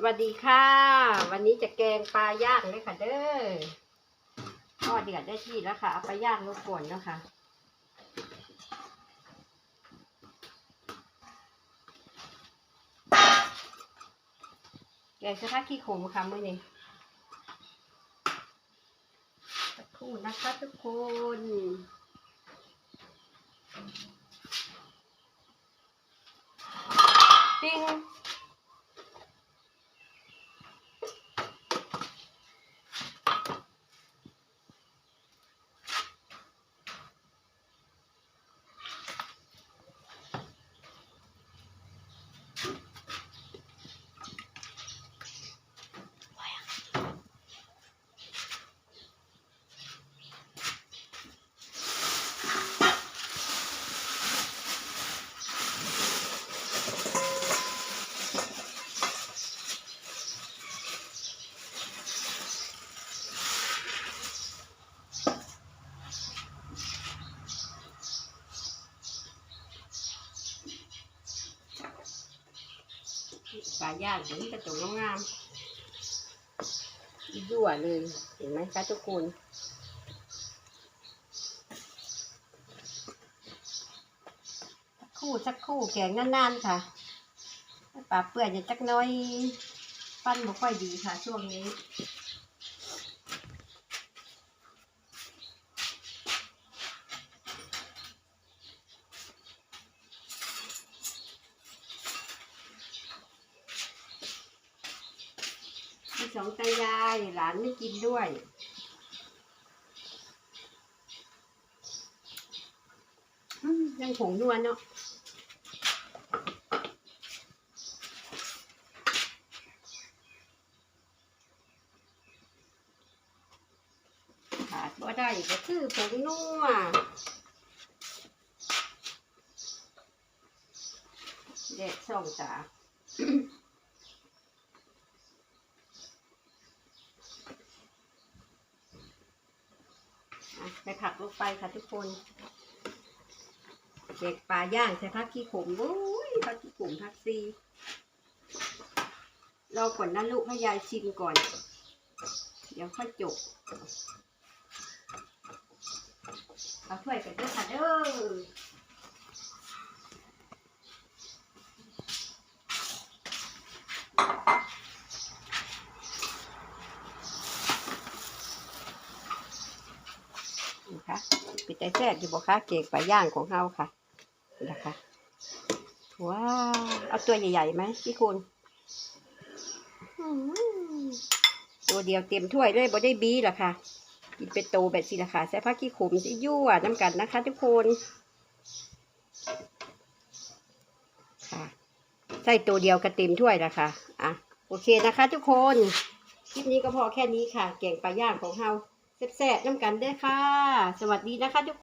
สวัสดีค่ะ วันนี้จะแกงปลาย่างเลยค่ะเด้อทอดเดือดได้ที่แล้วค่ะเอาไปย่างลงก่อนแล้วค่ะแกงสะทักขี้ขมค่ะมื่อนี้สักครู่นะคะทุกคน ปิ้ง ปลาย่างเดี๋ยวนี้กระตุกงามๆยั่วเลย เห็นไหมคะทุกคนสักครู่สักครู่แกงนานๆค่ะปลาเปื่อยจะจักหน้อย ปั้นบ่ค่อยดีค่ะช่วงนี้ สองตายาย หลานไม่กินด้วย ยังผงนวลเนาะขาดบ่ได้ก็คือผงนัวเด็ดส่องตา อะไป ผักลงไปค่ะทุกคนเด็กปลาย่างใส่ผักขี้ขมโอ้ยผักขี้ขมผักซีรอก่อนนะลูกให้ยายชิมก่อน เดี๋ยวค่อยจบเอาถ้วยกันด้วยค่ะเด้อนี่ค่ะ ปิดใจแซ่บอยู่บ่คะเก๊กปลาย่างของเฮาค่ะนะคะว้าวเอาตัวใหญ่ๆไหมพี่คุณตัวเดียวเต็มถ้วยเลยบ่ได้บีหรอค่ะกินเป็นโตแบบสิละค่ะใส่ผักขี้ขุมสิยั่วน้ำกันนะคะ ทุกคนค่ะใส่ตัวเดียวก็เต็มถ้วยล้วค่ะอะโอเคนะคะ ทุกคนคลิปนี้ก็พอแค่นี้ค่ะแกงปลาย่างของเฮา แซ่บๆน้ำกันเด้อค่ะ สวัสดีนะคะทุก